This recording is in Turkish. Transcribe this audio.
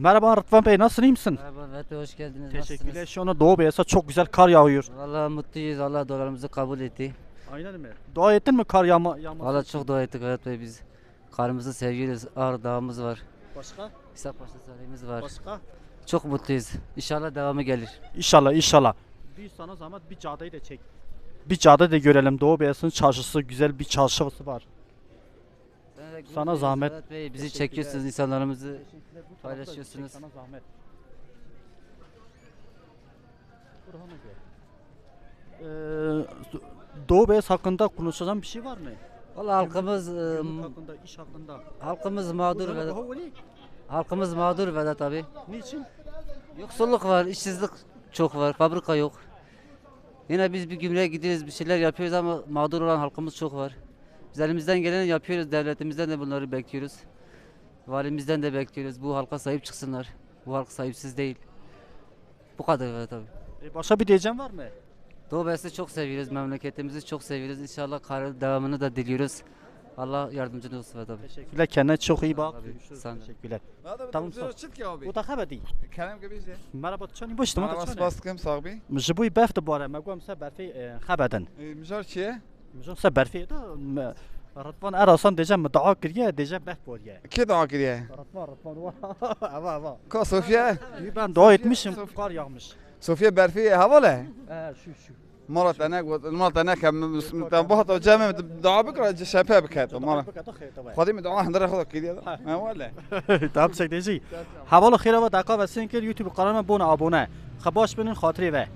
Merhaba Rıdvan Bey nasılsın iyi misin? Merhaba Bey hoş geldiniz. Teşekkürler. Şu anda Doğu Beyaz'a çok güzel kar yağıyor. Vallahi mutluyuz. Allah dualarımızı kabul etti. Aynen mi? Dua ettin mi kar yağma, yağması? Vallahi çok dua ettik Mehmet Bey biz. Karımızı seviyoruz. Ağrı Dağımız var. Başka? İshakpaşa Sarayımız var. Başka? Çok mutluyuz. İnşallah devamı gelir. İnşallah inşallah. Bir sana zahmet bir caddeyi de çek. Bir cadde de görelim. Doğu Beyaz'ın çarşısı güzel bir çarşısı var. Sana zahmet. Mehmet Bey bizi çekiyorsunuz insanlarımızı. Paylaşıyorsunuz. Sana zahmet. Ee, Doğu Beyaz hakkında konuşacağım bir şey var mı? Vallahi halkımız Gümrük hakkında, iş hakkında. halkımız mağdur Vedat. Halkımız mağdur Vedat abi. Niçin? Yoksulluk var, işsizlik çok var, fabrika yok. Yine biz bir gümrüğe gidiyoruz, bir şeyler yapıyoruz ama mağdur olan halkımız çok var. Biz elimizden geleni yapıyoruz. Devletimizden de bunları bekliyoruz. Valimizden de bekliyoruz. Bu halka sahip çıksınlar. Bu halk sahipsiz değil. Bu kadar tabii. E başka bir diyeceğim var mı? Doğu çok seviyoruz. Memleketimizi çok seviyoruz. İnşallah kararlı devamını da diliyoruz. Allah yardımcınız olsun tabii. Teşekkürler. Kendine çok iyi bak. Sen Teşekkürler. Tamam sağ. Bu da haberi. E, Kelam gibi işte. Merhaba tuşan bu işte. Merhaba baskım sahibi. Mjibu beft bu ara. Magam sebebi e, haberden. E, Mjar ki مجون سبر في رطبان ارا صن ديجا مدعا كريا ديجا باه بوريا. كي دعا كريا؟ رطبان رطبان وا. وا وا. كا صوفيا؟ يبان دعا يتمشم قار يغمش. صوفيا برفي هواله آه شو شو. مرت أنا قلت مرت أنا كم تنبهط وجامع دعاء بكرة شبابك هذا مرة. خذي آه. آه، من دعاء هندر خذ هو ولا تعب سيدي حواله خيره وتعقب السنكر يوتيوب قناه بون آبونه. خباش بنين خاطري به